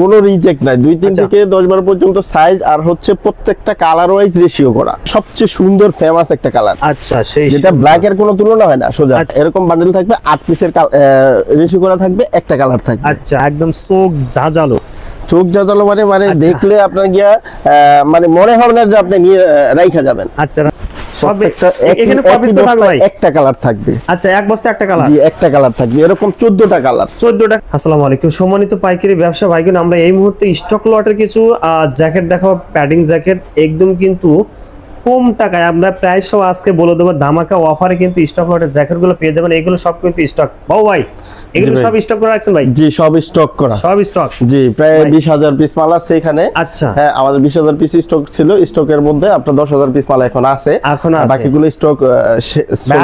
কোনো রিজেক্ট নাই। দুই তিন আচ্ছা। থেকে দশ বারো পর্যন্ত সাইজ আর হচ্ছে প্রত্যেকটা কালার ওয়াইজ রেশিও করা। সবচেয়ে সুন্দর ফেমাস একটা কালার আচ্ছা সেই যেটা ব্ল্যাক এর কোনো তুলনা হয় না সোজা। আচ্ছা। এরকম বান্ডেল থাকবে আট পিসের রেশিও করা থাকবে একটা কালার থাকবে। আচ্ছা একদম চোখ ঝাঁঝালো। চোখ জাতালো মানে মানে আচ্ছা। দেখলে আপনার গিয়া মানে মনে হবে না যে আপনি নিয়ে রাইখা যাবেন। আচ্ছা এখানে একটা কালার থাকবে। আচ্ছা এক বস্তা একটা কালার? জি একটা কালার থাকবে। এরকম চোদ্দটা কালার। চোদ্দটা। আসসালামু আলাইকুম। সম্মানিত পাইকারি ব্যবসা ভাইগুন আমরা এই মুহূর্তে স্টক লটের কিছু জ্যাকেট দেখাবো প্যাডিং জ্যাকেট একদম কিন্তু কম টাকায় আমরা প্রায় সব আজকে বলে দেবো ধামাকা অফারে কিন্তু স্টক লটের জ্যাকেটগুলো পেয়ে যাবেন। এগুলো সব কিন্তু স্টক বাবু ভাই এগুলো সব স্টক করে রাখছেন ভাই? জি সব স্টক করা। সব স্টক জি প্রায়। বিশ হাজার পিস মাল আছে এখানে। আচ্ছা। হ্যাঁ আমাদের বিশ হাজার পিস স্টক ছিল। স্টকের মধ্যে আপনার দশ হাজার পিস মাল এখন আছে। এখন আছে। বাকিগুলো স্টক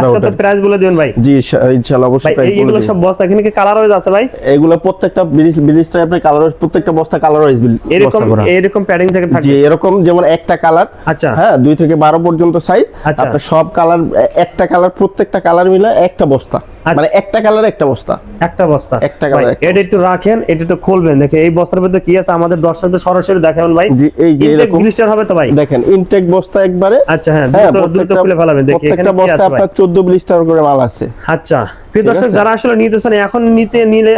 আজকে তো প্রাইস বলে দিবেন ভাই। জি ইনশাআল্লাহ অবশ্যই এইগুলো দিব। সব বস্তা এখানে কি কালার যাচ্ছে ভাই? এগুলো প্রত্যেকটা বিলিস্টার আপনার কালার প্রত্যেকটা বস্তা কালার ওয়াইজ এরকম এরকম প্যাডিং জ্যাকেট জি এরকম যেমন একটা কালার আচ্ছা। হ্যাঁ দুই থেকে বারো পর্যন্ত সাইজ আচ্ছা। আপনার সব কালার একটা কালার প্রত্যেকটা কালার মিলে একটা বস্তা। আচ্ছা। মানে একটা কালার একটা বস্তা। একটা বস্তা। একটা একটা এটা একটু রাখেন এটা একটু খুলবেন। এই বস্তার মধ্যে কি আছে আমাদের দর্শকদের সরাসরি দেখাবেন ভাই? এই যে এরকম। গ্লিস্টার হবে তো ভাই? দেখেন ইনটেক বস্তা একবারে। আচ্ছা হ্যাঁ হ্যাঁ দ্রুত খুলে ফেলাবেন। প্রত্যেকটা বস্তা আপনার 14 ব্লিস্টার করে মাল আছে। আচ্ছা প্রিয় দর্শক যারা আসলে নিতেছেন এখন নিতে নিলে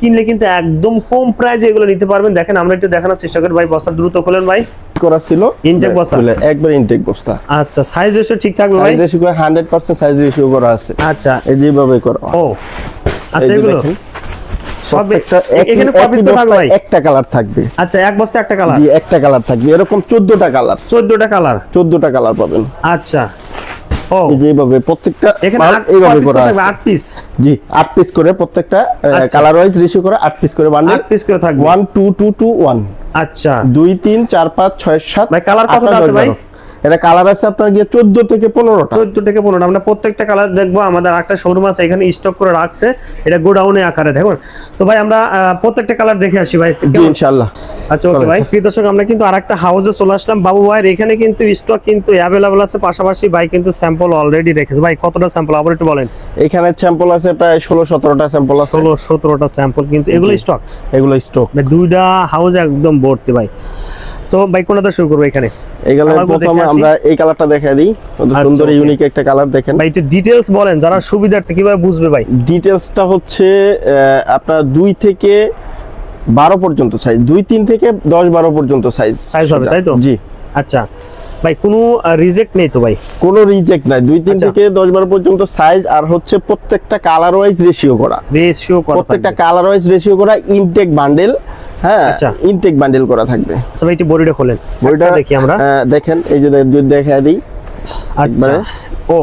কিনলে কিন্তু একদম কম প্রাইজে এগুলো নিতে পারবেন। দেখেন আমরা একটু দেখানোর চেষ্টা করি ভাই বস্তা দ্রুত খুলেন ভাই। করা ছিল ইনটেক বস্তা? একবার ইনটেক বস্তা। আচ্ছা সাইজ রেশিও ঠিক থাকবে ভাই? সাইজ রেশিও 100% সাইজ রেশিও করা আছে। আচ্ছা। এই যেভাবে করা। ও আচ্ছা এগুলো? সব প্রত্যেকটা এখানে কপিস তো থাকবে ভাই? একটা কালার থাকবে। আচ্ছা এক বস্তা একটা কালার জি একটা কালার থাকবে। এরকম 14টা কালার 14টা কালার 14টা কালার পাবেন। আচ্ছা। এইভাবে প্রত্যেকটা এইভাবে করা আছে। পিস? জি আট পিস করে প্রত্যেকটা। কালার ওয়াইজ রেশিও করে আট পিস করে বান্ডেল। আট পিস করে থাকবে। One two two two one আচ্ছা। দুই তিন চার পাঁচ ছয় সাত ভাই, কালার কতটা আছে ভাই? এটা কালার আছে আপনার গিয়ে চোদ্দ থেকে পনেরোটা। চোদ্দ থেকে পনেরো আমরা প্রত্যেকটা কালার দেখব আমাদের একটা শোরুম আছে এখানে স্টক করে রাখছে। এটা গোডাউনে আকারে দেখুন। তো ভাই আমরা প্রত্যেকটা কালার দেখে আসি ভাই। ইনশাল্লাহ আচ্ছা ওকে ভাই। প্রিয় দর্শক আমরা কিন্তু আরেকটা হাউসে চলে আসলাম। বাবু ভাইয়ের এখানে কিন্তু স্টক কিন্তু অ্যাভেলেবল আছে। পাশাপাশি ভাই কিন্তু স্যাম্পল অলরেডি রেখেছে। ভাই কতটা স্যাম্পল আবার একটু বলেন। এখানে স্যাম্পল আছে প্রায় ষোলো সতেরোটা স্যাম্পল আছে। ষোলো সতেরোটা স্যাম্পল কিন্তু এগুলো স্টক এগুলো স্টক দুইটা হাউস একদম ভর্তি ভাই। তো ভাই কোনটা শুরু করব এখানে? Colour প্রথমে আমরা এই কালারটা দেখাই দিই। কত আচ্ছা, সুন্দর ইউনিক একটা কালার দেখেন। ভাই একটু ডিটেলস বলেন যারা সুবিধার্থে কীভাবে বুঝবে ভাই? ডিটেলসটা হচ্ছে আপনার দুই থেকে বারো পর্যন্ত সাইজ দুই তিন থেকে দশ বারো পর্যন্ত সাইজ Size হবে, তাই তো? জি। আচ্ছা ভাই কোনো রিজেক্ট নেই তো ভাই? কোনো রিজেক্ট নাই। দুই তিন আচ্ছা। থেকে দশ বারো পর্যন্ত সাইজ আর হচ্ছে প্রত্যেকটা কালার ওয়াইজ রেশিও করা। রেশিও করা প্রত্যেকটা কালার ওয়াইজ রেশিও করা ইনটেক বান্ডেল হ্যাঁ আচ্ছা। ইনটেক বান্ডেল করা থাকবে। আচ্ছা ভাই একটু বডিটা খোলেন। একটা দেখি আমরা। দেখেন এই যে যদি দেখা দিই। আচ্ছা। ও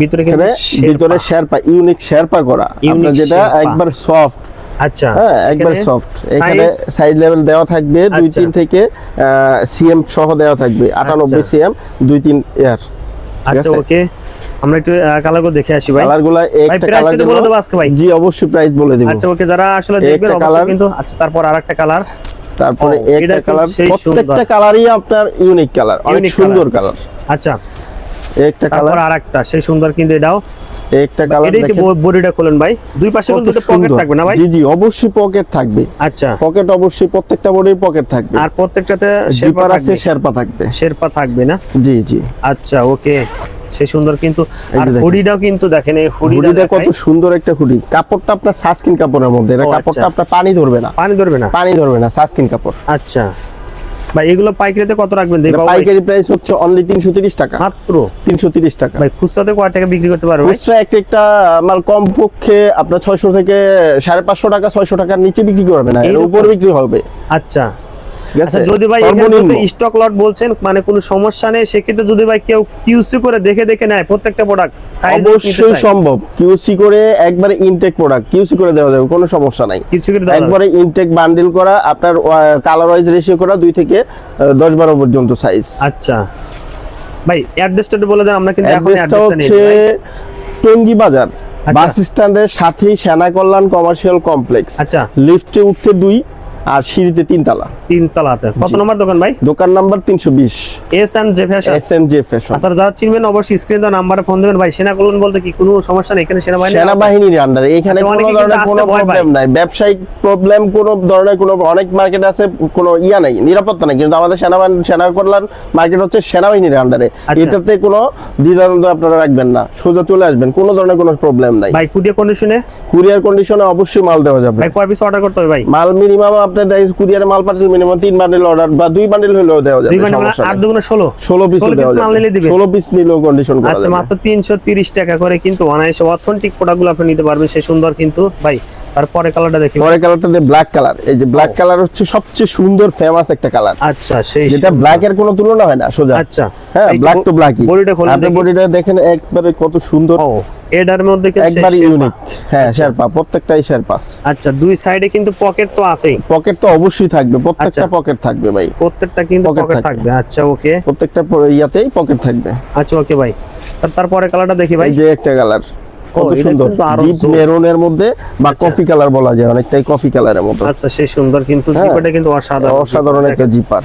ভিতরে কিন্তু ভিতরে শেরপা ইউনিক শেরপা করা। আপনার যেটা একবার সফট আচ্ছা। হ্যাঁ একবার সফট এখানে সাইজ লেভেল দেওয়া থাকবে দুই আচ্ছা। তিন থেকে সিএম সহ দেওয়া থাকবে। আটানব্বই আচ্ছা। সিএম দুই তিন ইয়ার আচ্ছা ওকে আমরা একটু কালারগুলো দেখে আসি ভাই। কালারগুলা একটা কালার বলে দেবো আজকে ভাই? জি অবশ্যই প্রাইস বলে দিব। আচ্ছা ওকে যারা আসলে দেখবেন অবশ্যই কিন্তু আচ্ছা তারপর আরেকটা কালার তারপরে একটা কালার প্রত্যেকটা। কালারই আপনার ইউনিক কালার অনেক সুন্দর কালার আচ্ছা একটা তারপর কালার আরেকটা সেই সুন্দর কিন্তু এটাও। একটা কালার দেখেন। বডিটা খোলেন ভাই। দুই পাশে কিন্তু দুটো পকেট থাকবে না ভাই? জি জি অবশ্যই পকেট থাকবে। আচ্ছা। পকেট অবশ্যই প্রত্যেকটা বডির পকেট থাকবে। আর প্রত্যেকটাতে শেরপা আছে শেরপা থাকবে। শেরপা থাকবে না? জি জি। আচ্ছা ওকে। সেই সুন্দর কিন্তু আর হুডিটাও কিন্তু দেখেন এই হুডিটা কত সুন্দর একটা হুডি। কাপড়টা আপনার সাসকিন কাপড়ের মধ্যে। এটা কাপড়টা আচ্ছা। আপনার পানি ধরবে না। পানি ধরবে না। পানি ধরবে না সাসকিন কাপড়। আচ্ছা। ভাই এগুলো পাইকারিতে কত রাখবেন? পাইকারি প্রাইস হচ্ছে অনলি তিনশো তিরিশ টাকা। মাত্র? তিনশো তিরিশ টাকা। ভাই খুচরাতে কয় টাকা বিক্রি করতে পারবে খুচরা একটা একটা মাল কম পক্ষে আপনার ছয়শো থেকে সাড়ে পাঁচশো টাকা ছয়শো টাকার নিচে বিক্রি করবে না। এর উপর বিক্রি হবে। আচ্ছা। আচ্ছা যদি ভাই স্টক লট বলছেন মানে কোনো সমস্যা নেই সেক্ষেত্রে যদি ভাই কেউ কিউসি করে দেখে দেখে নেয় প্রত্যেকটা প্রোডাক্ট অবশ্যই সম্ভব। কিউসি করে একবারে ইনটেক প্রোডাক্ট কিউসি করে দেওয়া যাবে কোনো সমস্যা নাই। কিছু করে একবারে ইনটেক বান্ডিল করা আপনার কালার ওয়াইজ রেশিও করা দুই থেকে দশ বারো পর্যন্ত সাইজ আচ্ছা। ভাই অ্যাড্রেসটা বলে দেন আমরা কিন্তু এখন অ্যাড্রেসটা হচ্ছে। টঙ্গী বাজার আচ্ছা। বাস স্ট্যান্ডের সাথেই সেনা কল্যাণ কমার্শিয়াল কমপ্লেক্স আচ্ছা। লিফটে উঠতে দুই আর সিঁড়িতে তিনতলা। তিন তলাতে কত নম্বর দোকান ভাই? দোকান নাম্বার তিনশো বিশ। S and J fashion S M J fashion আচ্ছা যারা চিনবেন অবশ্যই স্ক্রিন দেওয়া নাম্বারে ফোন দেবেন ভাই। সেনা কলন বলতে কি কোনো সমস্যা নেই? এখানে সেনাবাহিনী সেনাবাহিনীর আন্ডারে এখানে আচ্ছা, কোনো ধরনের কোনো। প্রবলেম নাই। ব্যবসায়িক প্রবলেম কোনো ধরনের কোনো অনেক মার্কেট আছে কোনো ইয়া নাই নিরাপত্তা নাই। কিন্তু আমাদের সেনাবাহিনী সেনা কল্যাণ মার্কেট হচ্ছে সেনাবাহিনীর আন্ডারে। এটাতে কোনো দ্বিধাদ্বন্দ্ব আপনারা রাখবেন না। সোজা চলে আসবেন। কোনো ধরনের কোনো প্রবলেম নাই। ভাই কুরিয়ার কন্ডিশনে কুরিয়ার কন্ডিশনে অবশ্যই মাল দেওয়া যাবে। ভাই কয় পিস অর্ডার করতে হবে ভাই? মাল মিনিমাম আপনার কুরিয়ারে মাল পাঠালে মিনিমাম তিন বান্ডেল অর্ডার বা দুই বান্ডেল হলেও দেওয়া যাবে সমস্যা দুগুণে ষোলো। ষোলো পিস দেওয়া যাবে। পিস নিলেও কন্ডিশন করা আচ্ছা মাত্র তিনশো তিরিশ টাকা করে কিন্তু অনায়াসে অথেন্টিক প্রোডাক্টগুলো আপনি নিতে পারবেন সেই সুন্দর কিন্তু ভাই তারপরে কালারটা দেখি। পরে কালারটা দিয়ে ব্ল্যাক কালার এই যে ব্ল্যাক কালার হচ্ছে সবচেয়ে সুন্দর ফেমাস একটা কালার আচ্ছা সেই যেটা ব্ল্যাক এর কোনো তুলনা হয় না সোজা। আচ্ছা। হ্যাঁ ব্ল্যাক তো ব্ল্যাকই বডিটা খোলেন আপনি। বডিটা দেখেন একবারে কত সুন্দর। এটার মধ্যে কিন্তু একবারে। ইউনিক হ্যাঁ শেরপা প্রত্যেকটাই শেরপা আচ্ছা দুই সাইডে কিন্তু পকেট তো আছেই। পকেট তো অবশ্যই থাকবে প্রত্যেকটা আচ্ছা। পকেট থাকবে ভাই। প্রত্যেকটা কিন্তু পকেট থাকবে। আচ্ছা ওকে প্রত্যেকটা ইয়াতেই পকেট থাকবে। আচ্ছা ওকে ভাই। তার- তারপরে কালারটা দেখি ভাই। এই যে একটা কালার কত সুন্দর। ডিপ জোস। মেরুনের মধ্যে বা আচ্ছা। কফি কালার বলা যায় অনেকটাই কফি কালারের মতো। আচ্ছা সেই সুন্দর কিন্তু হ্যাঁ। জিপাটা কিন্তু অসাধারণ। অসাধারণ একটা জিপার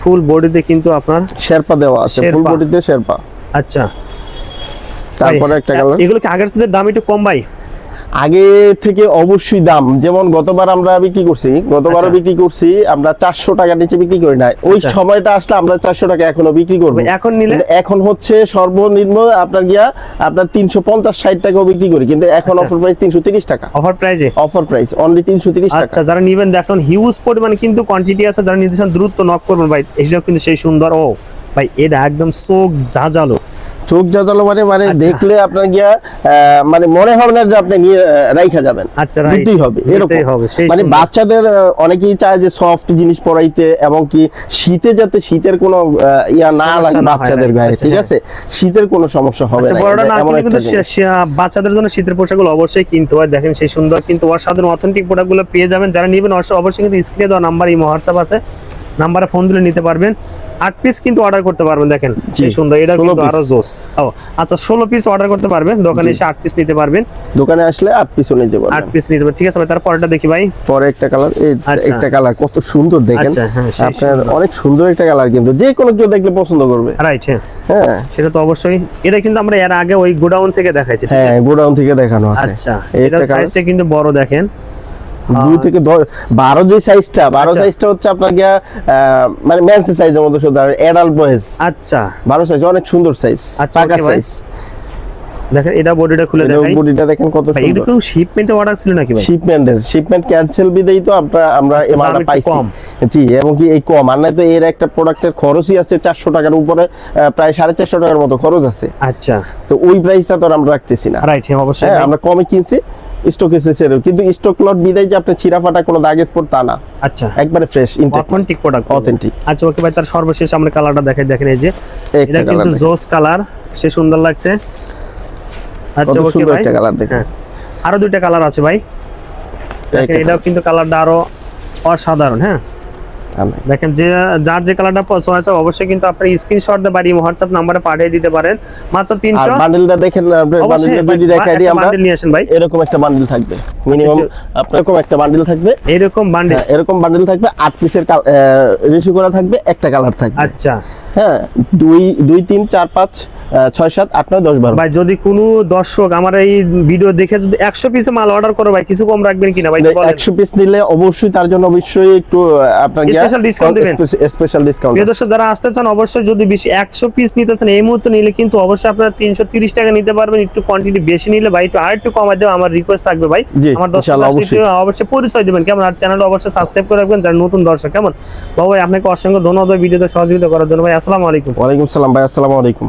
ফুল বডিতে কিন্তু আপনার শেরপা দেওয়া আছে ফুল। বডিতে শেরপা। আচ্ছা। তারপরে একটা কালার এগুলো কি আগের সাথে দাম একটু কম ভাই? আগে থেকে অবশ্যই দাম যেমন গতবার আমরা বিক্রি করছি গতবারও আচ্ছা। বিক্রি করছি আমরা চারশো টাকার নিচে বিক্রি করি না ওই আচ্ছা। সময়টা আসলে আমরা চারশো টাকা এখনও বিক্রি করব। এখন নিলে এখন হচ্ছে সর্বনিম্ন আপনার গিয়া আপনার তিনশো পঞ্চাশ ষাট টাকাও বিক্রি করি কিন্তু এখন আচ্ছা। অফার প্রাইস তিনশো তিরিশ টাকা। অফার প্রাইজে অফার প্রাইস অনলি তিনশো তিরিশ টাকা। আচ্ছা যারা নিবেন দেখুন হিউজ পরিমাণে কিন্তু কোয়ান্টিটি আছে যারা চান দ্রুত নক করবেন ভাই। এটাও কিন্তু সেই সুন্দর ও। ভাই এটা একদম চোখ ঝাঁঝালো। চোখ জাতালো মানে মানে আচ্ছা। দেখলে আপনার গিয়া মানে মনে হবে না যে আপনি নিয়ে রাইখা যাবেন। আচ্ছা. নিতেই হবে এরকম। হবে, মানে বাচ্চাদের অনেকেই চায় যে সফট জিনিস পরাইতে এবং কি শীতে যাতে শীতের কোনো ইয়া না সমস্যা লাগে বাচ্চাদের গায়ে আচ্ছা, ঠিক হ্যাঁ। আছে? শীতের কোনো সমস্যা হবে আচ্ছা না বড়টা না কিন্তু বাচ্চাদের জন্য শীতের পোশাকগুলো অবশ্যই কিনতে হয়। দেখেন সেই সুন্দর কিন্তু অসাধারণ অথেন্টিক প্রোডাক্টগুলো পেয়ে যাবেন। যারা নেবেন অবশ্যই কিন্তু স্ক্রিনে দেওয়া নাম্বার এই হোয়াটসঅ্যাপ আছে। নাম্বারে ফোন দিলে নিতে পারবেন। আট পিস কিন্তু অর্ডার করতে পারবেন দেখেন। সেই সুন্দর এটা কিন্তু আরও জোস। ও আচ্ছা ষোলো পিস অর্ডার করতে পারবেন দোকানে এসে আট পিস নিতে পারবেন। দোকানে আসলে আট পিসও নিতে আট পিস নিতে পারবেন ঠিক আছে ভাই তারপরটা দেখি ভাই। পরে একটা কালার এই আচ্ছা। একটা কালার কত সুন্দর দেখেন। আচ্ছা, হ্যাঁ, আপনার অনেক সুন্দর একটা কালার কিন্তু যে কোনো কেউ দেখলে পছন্দ করবে। রাইট হ্যাঁ। হ্যাঁ। সেটা তো অবশ্যই। এটা কিন্তু আমরা এর আগে ওই গোডাউন থেকে দেখাইছি হ্যাঁ গোডাউন থেকে দেখানো আছে। আচ্ছা এটা সাইজটা কিন্তু বড় দেখেন। দুই থেকে বারো যে সাইজটা বারো আচ্ছা। সাইজটা হচ্ছে আপনার গিয়া মানে ম্যান্সের সাইজের মতো শুধু অ্যাডাল্ট আচ্ছা। বারো সাইজ অনেক সুন্দর সাইজ আচ্ছা, পাকা সাইজ দেখেন এটা বডিটা খুলে দেখাই। বডিটা দেখেন কত সুন্দর। শিপমেন্টে অর্ডার ছিল নাকি ভাই? শিপমেন্টের শিপমেন্ট ক্যান্সেল বিদেই তো আমরা আমরা একটু পাইছি। কম। জি এবং কি এই কম। আর তো এর একটা প্রোডাক্টের খরচই আছে চারশো টাকার উপরে প্রায় সাড়ে চারশো টাকার মতো খরচ আছে। আচ্ছা। তো ওই প্রাইসটা তো আমরা রাখতেছি না। রাইট হ্যাঁ অবশ্যই হ্যাঁ আমরা কমে কিনছি। স্টক এসেছে কিন্তু স্টক লট বিদায় যে কোনো দাগ স্পট তা না। আচ্ছা। একবারে ফ্রেশ অথেন্টিক প্রোডাক্ট অথেন্টিক আচ্ছা ওকে ভাই তার সর্বশেষ আমরা কালারটা দেখাই দেখেন এই যে। এটা কিন্তু জোস কালার সে সুন্দর লাগছে। আচ্ছা ওকে ভাই। একটা কালার দেখেন। হ্যাঁ। আরও দুইটা কালার আছে ভাই। দেখেন এটাও কিন্তু কালারটা আরও অসাধারণ হ্যাঁ। দেখেন যে যার যে কালারটা পছন্দ হয়েছে অবশ্যই কিন্তু আপনি স্ক্রিনশট দিয়ে বাড়ি হোয়াটসঅ্যাপ নাম্বারে পাঠিয়ে দিতে পারেন। মাত্র 300 আর বান্ডেলটা দেখেন বান্ডেলটা যদি দেখাই দিই আমরা। বান্ডেল নিয়ে আসেন ভাই। এরকম একটা বান্ডেল থাকবে। মিনিমাম আপনার এরকম একটা বান্ডেল থাকবে। এরকম বান্ডেল হ্যাঁ, এরকম বান্ডেল থাকবে। আট পিসের রেশি করা থাকবে একটা কালার থাকবে। আচ্ছা। হ্যাঁ দুই দুই তিন চার পাঁচ ছয় সাত আট নয় দশ বারো। ভাই যদি কোনো দর্শক আমার এই ভিডিও দেখে যদি একশো পিসে মাল অর্ডার করো ভাই কিছু কম রাখবেন কিনা ভাই একশো পিস নিলে অবশ্যই তার জন্য অবশ্যই একটু আপনার Special discount দিবেন? স্পেশাল ডিসকাউন্ট দর্শক যারা আসতে চান অবশ্যই যদি বেশি একশো পিস নিতেছেন এই মুহূর্তে নিলে কিন্তু অবশ্যই আপনারা তিনশো তিরিশ টাকা নিতে পারবেন। একটু কোয়ান্টিটি বেশি নিলে ভাই একটু আর একটু কমাই দেওয়া আমার রিকোয়েস্ট থাকবে ভাই। আমার দর্শক অবশ্যই। অবশ্যই পরিচয় দেবেন কেমন? আর চ্যানেলটা অবশ্যই সাবস্ক্রাইব করে রাখবেন যারা নতুন দর্শক কেমন? বাবু ভাই আপনাকে অসংখ্য ধন্যবাদ ভিডিওতে সহযোগিতা করার জন্য ভাই আসসালামু আলাইকুম। ওয়ালাইকুম সালাম ভাই আসসালামু আলাইকুম।